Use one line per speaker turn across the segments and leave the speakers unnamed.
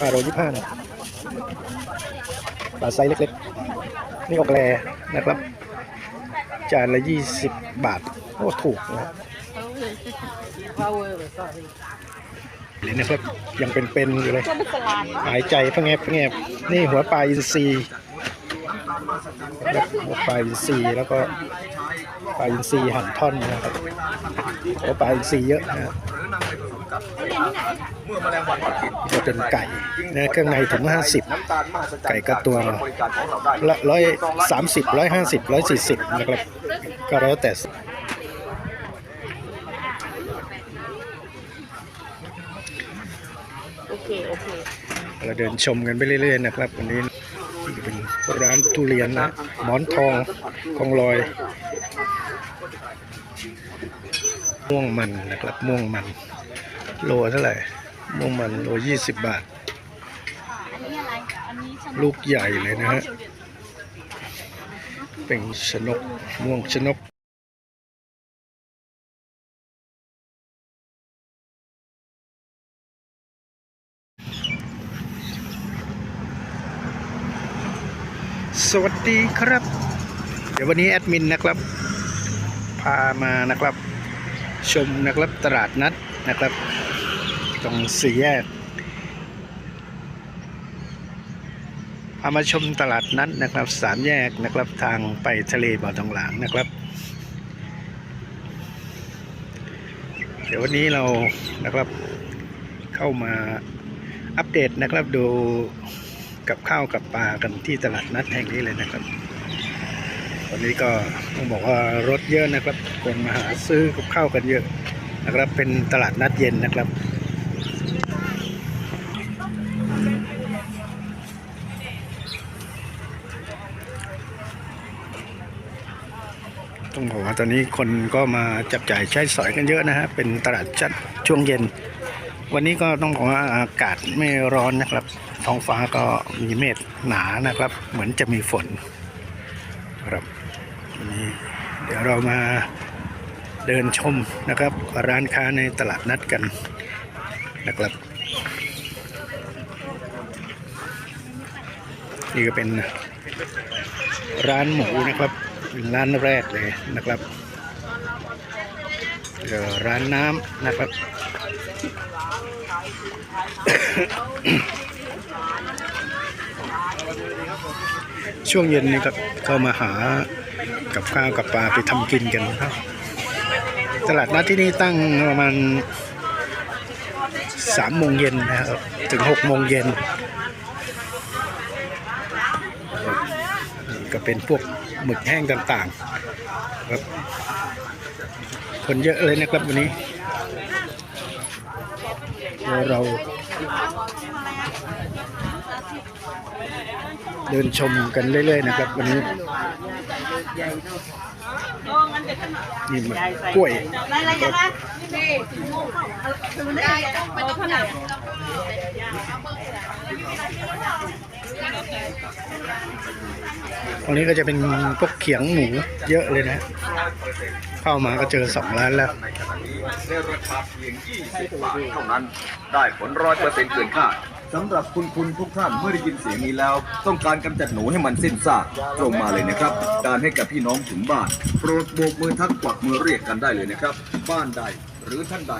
ปลาโรยี่ห้านะปลาไซส์เล็กๆ นี่ออกแกลนะครับ จานละยี่สิบบาท โอ้ถูกนะเลยนะครับ ยังเป็นๆอยู่เลย หายใจพะแงบพะแงบนี่หัวปลาอินทรีนะครับหัวปลาอินทรีแล้วก็ ลาอินทรีหั่นท่อนนะครับหัวปลาอินทรีเยอะนะจะเป็นไก่นะเครื่องในถุงห้าสิบไก่กระตัวละร้อยสามสิบร้อยห้าสิบร้อยสี่สิบนะครับก็แล้วแต่
โอเคโอเค
เราเดินชมกันไปเรื่อยๆนะครับวันนี้นี่เป็นร้านทุเรียนนะหมอนทองคองลอย ม่วงมันนะครับม่วงมัน โลเท่าไหร่ม่วงมันโลยี่สิบบาท ลูกใหญ่เลยนะฮะเป็นชนกม่วงชนกสวัสดีครับ เดี๋ยววันนี้แอดมินนะครับ พามานะครับ ชมนะครับตลาดนัดนะครับ ตรงสี่แยกพามาชมตลาดนัดนะครับสามแยกนะครับทางไปทะเลบ่อทองหลางนะครับ เดี๋ยววันนี้เรานะครับเข้ามาอัปเดตนะครับดูกับข้าวกับปลากันที่ตลาดนัดแห่งนี้เลยนะครับ วันนี้ก็ต้องบอกว่ารถเยอะนะครับ คนมาหาซื้อกับข้าวกันเยอะนะครับ เป็นตลาดนัดเย็นนะครับต้องบอกว่าตอนนี้คนก็มาจับจ่ายใช้สอยกันเยอะนะฮะ เป็นตลาดจัดช่วงเย็น วันนี้ก็ต้องบอกว่าอากาศไม่ร้อนนะครับ ท้องฟ้าก็มีเมฆหนานะครับ เหมือนจะมีฝน ครับวันนี้เดี๋ยวเรามาเดินชมนะครับ ร้านค้าในตลาดนัดกันนะครับนี่ก็เป็นร้านหมูนะครับเป็นร้านแรกเลยนะครับเดี๋ยวร้านน้ำนะครับ ช่วงเย็นนี้ครับก็มาหากับข้าวกับปลาไปทำกินกันครับ ตลาดนัดที่นี่ตั้งประมาณสามโมงเย็นนะครับถึงหกโมงเย็นก็เป็นพวกหมึกแห้งต่างๆครับคนเยอะเลยนะครับวันนี้เดี๋ยวเรา เดินชมกันเรื่อย ๆ นะครับ วันนี้นี่มันกล้วย
วันนะนี่ถึงได้ไปตรงไหน
ตรงนี้ก็จะเป็นพวกเขียงหมูเยอะเลยนะ เข้ามาก็เจอสองร้านแล้ว
ในขณะนี้ในราคาเพียง20บาทเท่านั้น ได้ผลร้อยเปอร์เซ็นต์เกินคาด สำหรับคุณคุณทุกท่านเมื่อได้ยินเสียงนี้แล้ว ต้องการกำจัดหนูให้มันสิ้นซากตรงมาเลยนะครับ การให้กับพี่น้องถึงบ้าน โปรดโบกมือทักกวักมือเรียกกันได้เลยนะครับ บ้านใดหรือท่านใด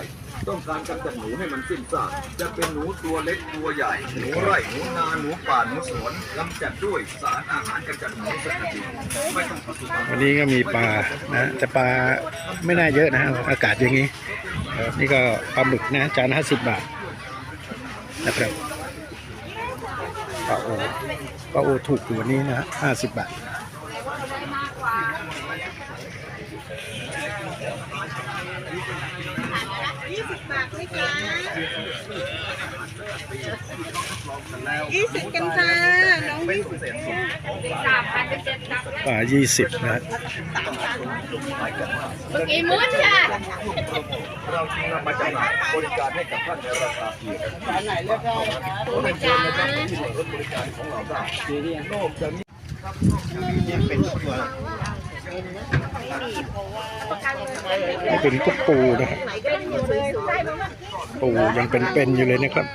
ต้องการกำจัดหนูให้มันสิ้นซากจะเป็นหนูตัวเล็กตัวใหญ่ หนูไร่หนูนาหนูป่าหนูสวนกำจัดด้วยสารอาหารกำจัดหนูสักทีไม่ต้องผสม
วันนี้ก็มีปลานะแต่ปลาไม่น่าเยอะนะฮะอากาศอย่างนี้นี่ก็ปลาหมึกนะจานห้าสิบบาทนะครับาโอปลาโอถูกอยู่วันนี้นะห้าสิบบาท
ยี่สิบกันจ้าน้องยี่สิบ
ปลายี่สิบนะฮะ
กี่มื้อจ้ะ
เราจึงนำมาจำหน่ายบริการให้กับท่านในราคาเพียง
จ้า
ที่รถบริการของเราได้นอกจากนี้
เป็นพวกปูนะครับปูยังเป็นๆอยู่เลยนะครับ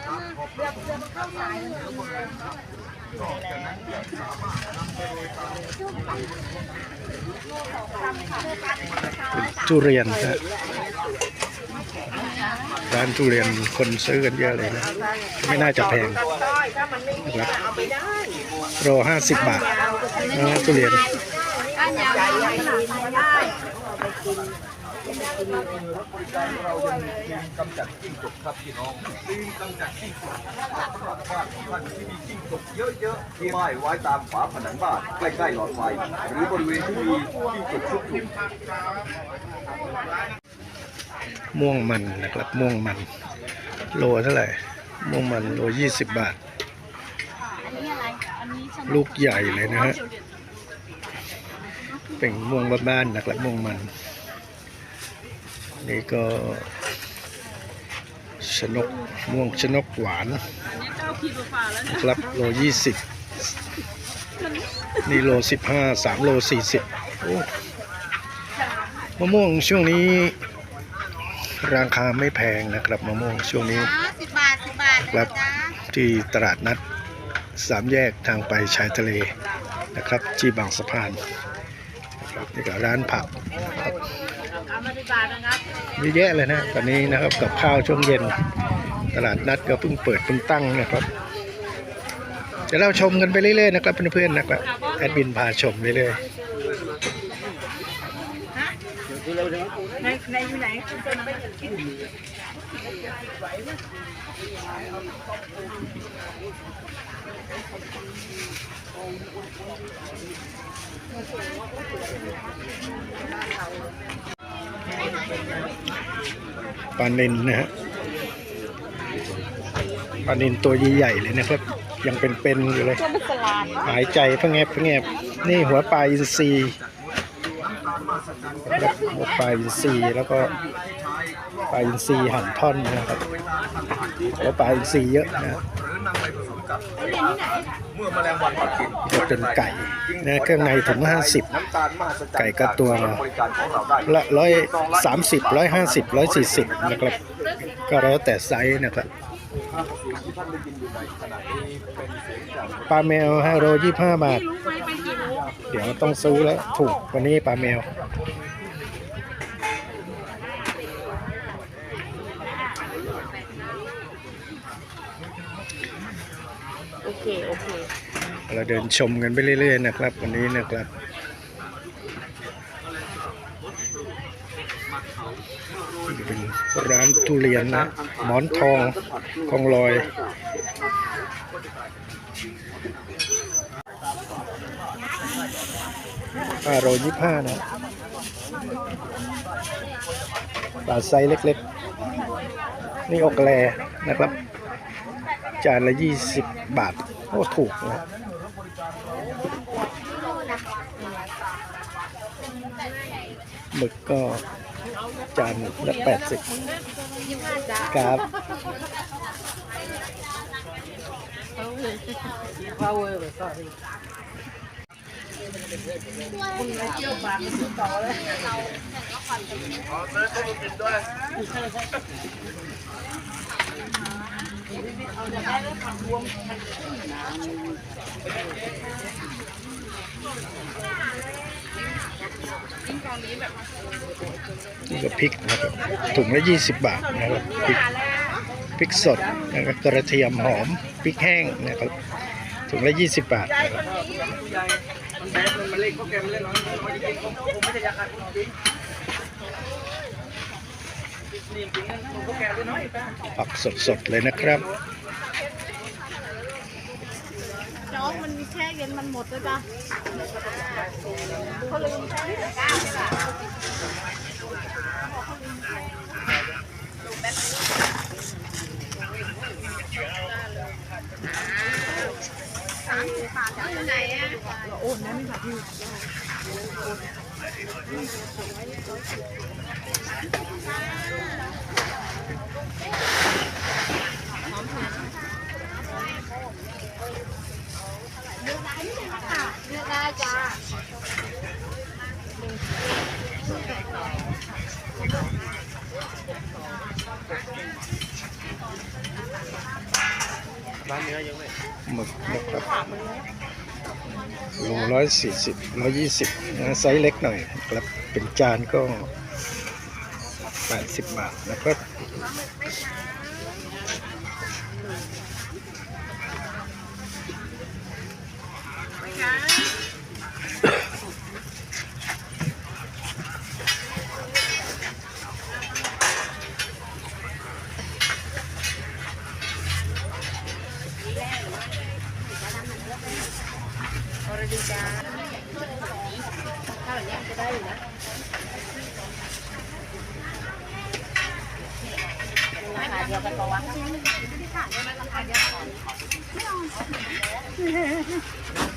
เป็น ทุเรียนนะฮะร้านทุเรียนคนซื้อกันเยอะเลยนะ ไม่น่าจะแพงนะครับโลห้าสิบบาทนะทุเรียน
กำจัดจิ้งจกครับพี่น้องทีมกำจัดจิ้งจกบ้านท่านที่มีจิ้งจกเยอะๆที่ป้ายไว้ตามฝาผนังบ้านใกล้ๆหลอดไฟหรือบริเวณที่มีจิ้งจกชุกอยู่
ม่วงมันนะครับ ม่วงมัน โลเท่าไหร่ ม่วงมันโลยี่สิบบาท
อันนี้อะไรอันนี้ชม
ลูกใหญ่เลยนะฮะ เป็นม่วงบ้านๆนะครับม่วงมัน นี่ก็ชนกม่วงชนกหวานนะครับโลยี่สิบนี่โลสิบห้าสามโลสี่สิบ มะม่วงช่วงนี้ ราคาไม่แพงนะครับมะม่วงช่วงนี้
สิบบาทสิบบาท
ครับที่ตลาดนัดสามแยกทางไปชายทะเลนะครับที่บางสะพานนะครับนี่ก็ร้านผักครับ
เอามาสิบบาทนะครับ
เยอะแยะเลยนะตอนนี้นะครับกับข้าวช่วงเย็น ตลาดนัดก็เพิ่งเปิดเพิ่งตั้งนะครับเดี๋ยวเราชมกันไปเรื่อยๆนะครับเพื่อนๆนะครับแอดมินพาชมเรื่อย
ใน ในอยู่ไหนคุณเป็นไม่กิน
ๆปลานินนะฮะปลานินตัวใหญ่ๆเลยนะครับ ยังเป็นๆอยู่เลย
ตัวมันสลัด
หายใจพะแงบพะแงบนี่หัวปลาอินทรี นะครับหัวปลาอินทรีแล้วก็ปลาอินทรีหั่นท่อนนะครับหัวปลาอินทรีเยอะนะ
เมื่อแมลงวันมากิน
จะเป็นไก่นะเครื่องในถุงห้าสิบไก่ก็ตัวละร้อยสามสิบร้อยห้าสิบร้อยสี่สิบนะครับ ก็แล้วแต่ไซส์นะครับ
ที่ท่านได้ยินอยู่ในขณะนี้เป็นเสียงจาก
ปลาแมวห้าโลยี่ห้าบาท เดี๋ยวต้องซื้อแล้วถูกกวันนี้ปลาแมว
โอเค โอเค
เราเดินชมกันไปเรื่อย ๆ นะครับ วันนี้นะครับเป็นร้านทุเรียนนะหมอนทองทองลอย ห้าโลยี่ห้านะปลาไซส์เล็กๆ นี่อกแลนะครับ จานละยี่สิบบาท โอ้ถูกนะหมึกก็จานละแปดสิบครับ คุณ
เที่ยวปากต่อเลยเราแต่ละค
นี่ก็พริกนะครับถุงละยี่สิบบาทนะครับพริกพริกสดนะครับกระเทียมหอมพริกแห้งนะครับถุงละยี่สิบบาทนะครับ แบ๊บมันเล่นโปรแกรมเล่นน้อยน้อยจริงผมผมไม่ได้อยากขาดคุณจริงนี่จริงนั่นโแกรมเล่นน้อยแป๊บผักสดๆเลยนะครับ
จ้องมันแช่เย็นมันหมดเลยปะเขาลืมแช่เย็นก้าใช่ปะไหนอะ โอนนะไม่ค่ะพี่ เลือกได้จ้า
หมึกนะครับ โลร้อยสี่สิบร้อยยี่สิบนะไซส์เล็กหน่อยครับเป็นจานก็แปดสิบบาทนะครับ
เดียวกันปะวะไม่เอา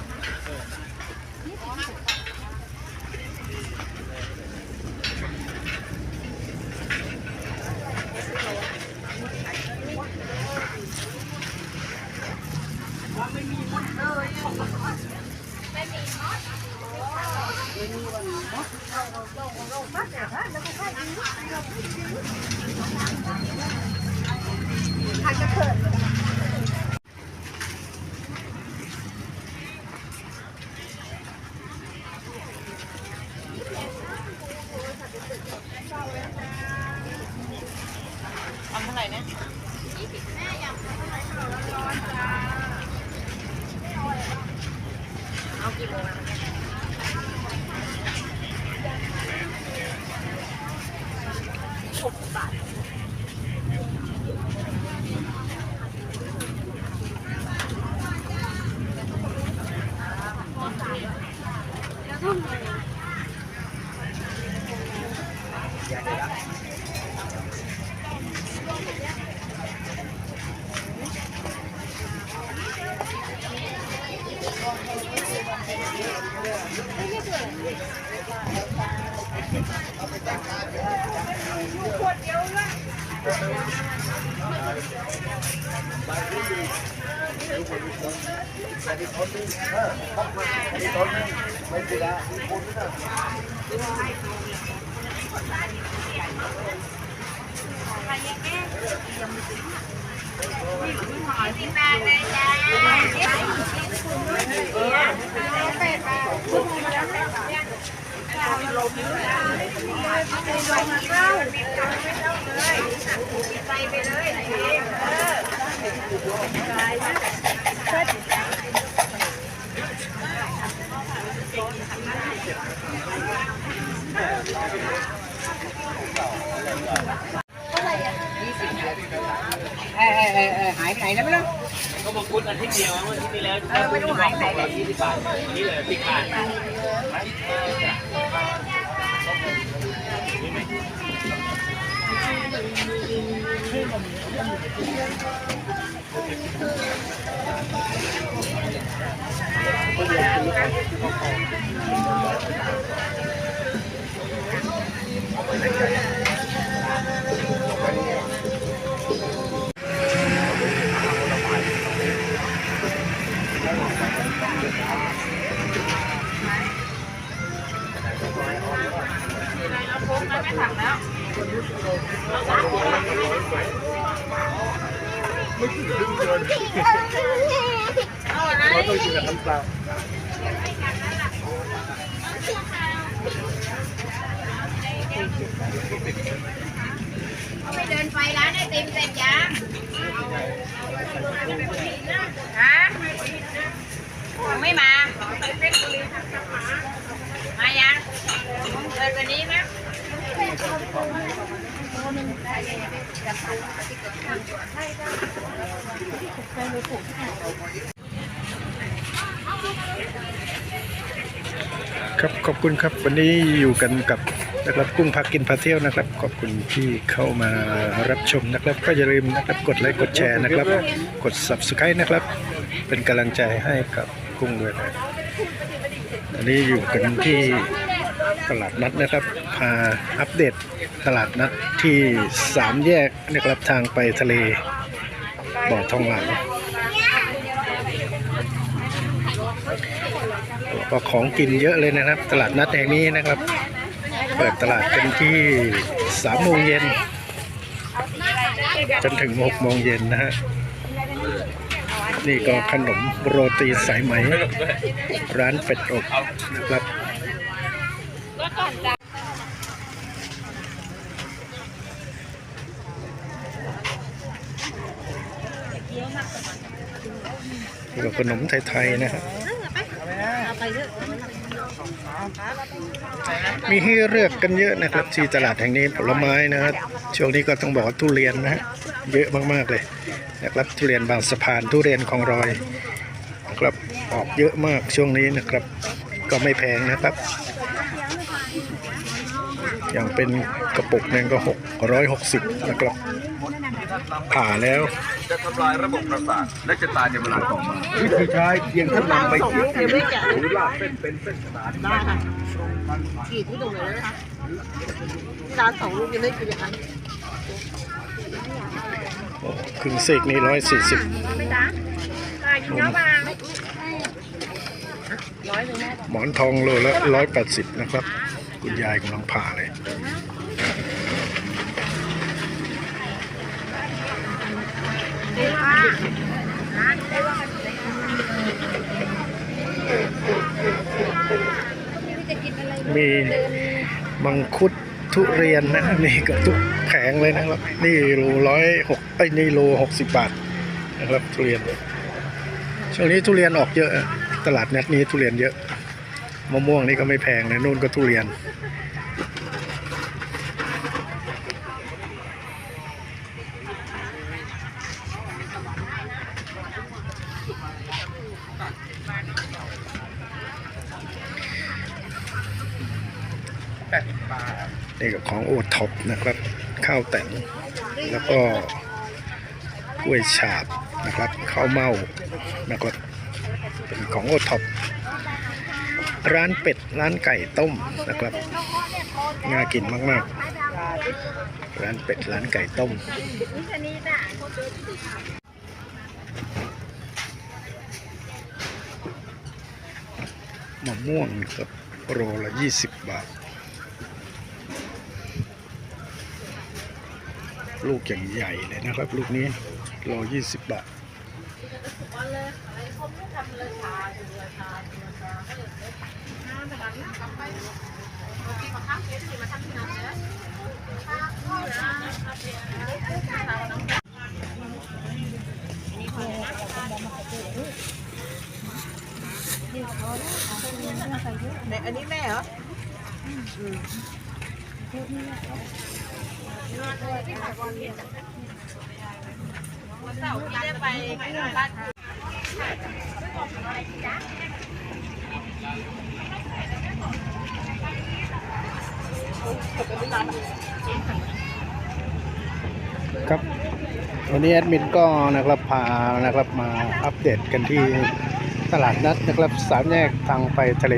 เอ อเออเออเออ หายไปไหนแล้วไม่รู้
ก็มาคุดอาทิตย์เดียวอาทิตย์ที่แล้ว
เออไม่รู้หายไปไหน
ยี่สิบบาทวันนี้เหลือสิบบาท
ไม่เดินไปร้านไอติมเสร็จยังฮะ ยังไม่มามายังเดินวันนี้นะ
ครับขอบคุณครับวันนี้อยู่กันกับนะครับกุ้งพักกินพาเที่ยวนะครับ ขอบคุณที่เข้ามารับชมนะครับ ก็อย่าลืมนะครับกดไลค์กดแชร์นะครับ กด subscribe นะครับ เป็นกำลังใจให้กับ กุ้งด้วยนะอันนี้อยู่กันที่ตลาดนัดนะครับ พาอัปเดตตลาดนัดที่สามแยกนะครับทางไปทะเลบ่อทองหลางก็ของกินเยอะเลยนะครับ ตลาดนัดแห่งนี้นะครับ เปิดตลาดกันที่สามโมงเย็นจนถึงหกโมงเย็นนะฮะ นี่ก็ขนมโรตีสายไหม ร้านเป็ดอบนะครับนี่ก็ขนมไทยๆนะครับ มีให้เลือกกันเยอะนะครับ ที่ตลาดแห่งนี้ผลไม้นะครับช่วงนี้ก็ต้องบอกว่าทุเรียนนะฮะเยอะมากๆเลยนะครับทุเรียนบางสะพานทุเรียนของรอยนะครับออกเยอะมากช่วงนี้นะครับ ก็ไม่แพงนะครับ อย่างเป็นกระปุกนึงก็หกร้อยหกสิบนะครับ ผ่าแล้ว
จะทำลายระบบประสาทและจะตายในเวลาต่อมาวิธีใช้เพียงท่านนำไปขีดหรือลากเส้นเป็นเส้นขนาด
ได้ค่ะขีดที่ตรงไหนแล้วนะคะจานสองลูกยังไม่กินอย่างนั้น
โอ้ครึ่งเซกนี่ร้อยสี่สิบ
ไม่จ้าตายกินเยอะบางร้อยหนึ่งแม่
หมอนทองโลละร้อยแปดสิบนะครับ คุณยายกำลังผ่าเลย มีมังคุดทุเรียนนะนี่ก็ทุกแผงเลยนะครับ นี่โลร้อยหกไอ้นี่โลหกสิบบาทนะครับทุเรียนช่วงนี้ทุเรียนออกเยอะ ตลาดนัดนี้ทุเรียนเยอะมะม่วงนี่ก็ไม่แพงนะนู่นก็ทุเรียน นี่ก็ของโอท็อปนะครับ ข้าวแต่งแล้วก็กล้วยฉาบนะครับข้าวเม่านะครับเป็นของโอท็อปร้านเป็ดร้านไก่ต้มนะครับน่ากินมากๆ ร้านเป็ดร้านไก่ต้มมะม่วงครับโรละ 20 บาท ลูกอย่างใหญ่เลยนะครับ ลูกนี้โล20บาท
อันนี้แม่เหรอ เสาร์ที่ได้ไปบ้าน
ครับ วันนี้แอดมินก็นะครับพานะครับมาอัปเดตกันที่ตลาดนัดนะครับสามแยกทางไปทะเล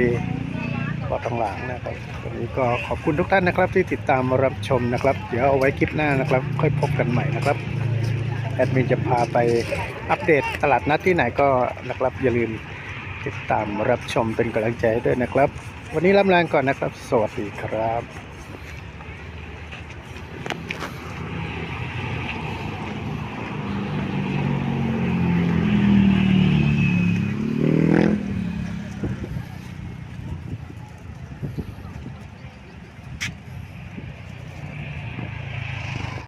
กาะทองหลางนะครับวันนี้ก็ขอบคุณทุกท่านนะครับ ที่ติดตามรับชมนะครับ เดี๋ยวเอาไว้คลิปหน้านะครับ ค่อยพบกันใหม่นะครับแอดมินจะพาไปอัปเดตตลาดนัดที่ไหนก็นะครับอย่าลืมติดตามรับชมเป็นกำลังใจด้วยนะครับ วันนี้ลำลาก่อนนะครับ สวัสดีครับ